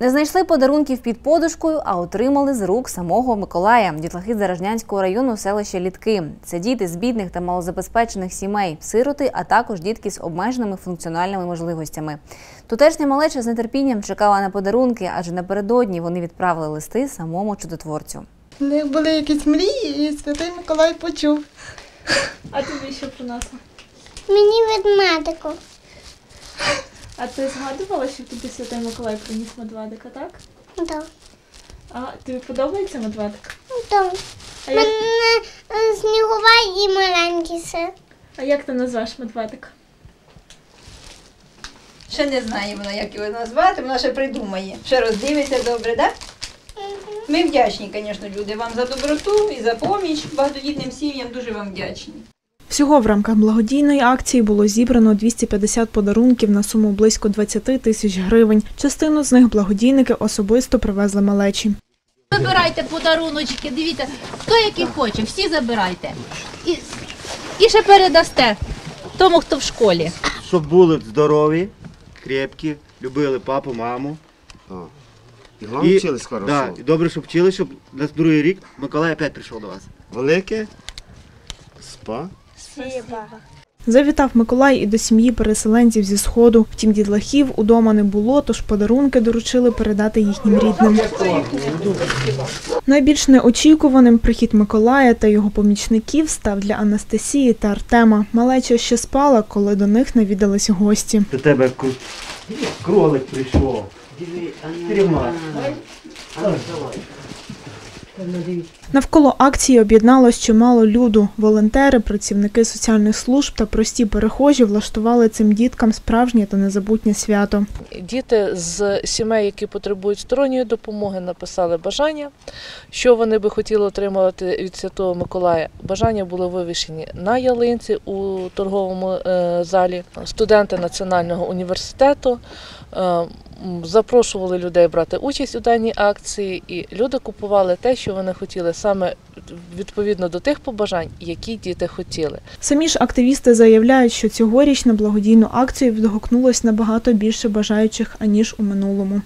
Не знайшли подарунків під подушкою, а отримали з рук самого Миколая. Дітлахи Заражнянського району селища Літки. Це діти з бідних та малозабезпечених сімей, сироти, а також дітки з обмеженими функціональними можливостями. Тутешня малеча з нетерпінням чекала на подарунки, адже напередодні вони відправили листи самому чудотворцю. У них були якісь мрії, і Святий Миколай почув. А тобі що принесла? Мені ведмедику. А ти згадувала, що тобі Святий Миколай приніс медведика, так? Да. А тобі подобається медведик? Да. А як, Мене е, снігова і маленький сир. а як ти назвеш медведика? Ще не знає вона, як його назвати, вона ще придумає. Ще роздивиться добре, так? Ми вдячні, звісно, люди, вам за доброту і за поміч багатодітним сім'ям. Дуже вам вдячні. Всього в рамках благодійної акції було зібрано 250 подарунків на суму близько 20 тисяч гривень. Частину з них благодійники особисто привезли малечі. Забирайте подаруночки, дивіться, хто який хоче, всі забирайте. І, і ще передасте тому, хто в школі. щоб були здорові, крепкі, любили папу, маму. І головне вчились хорошо. Да, і добре, щоб вчили, щоб на другий рік Миколай опять прийшов до вас. Велике спа. Завітав Миколай і до сім'ї переселенців зі сходу. Втім, дітлахів удома не було, тож подарунки доручили передати їхнім рідним. Найбільш неочікуваним прихід Миколая та його помічників став для Анастасії та Артема. Малеча ще спала, коли до них навідались гості. До тебе кролик прийшов. Тримай. Навколо акції об'єдналось чимало люду. Волонтери, працівники соціальних служб та прості перехожі влаштували цим діткам справжнє та незабутнє свято. Діти з сімей, які потребують сторонньої допомоги, написали бажання, що вони би хотіли отримувати від Святого Миколая. Бажання були вивішені на ялинці у торговому е, залі. Студенти Національного університету е, запрошували людей брати участь у даній акції, і люди купували те, що вони хотіли, саме відповідно до тих побажань, які діти хотіли. Самі ж активісти заявляють, що цьогоріч на благодійну акцію відгукнулось набагато більше бажаючих аніж у минулому.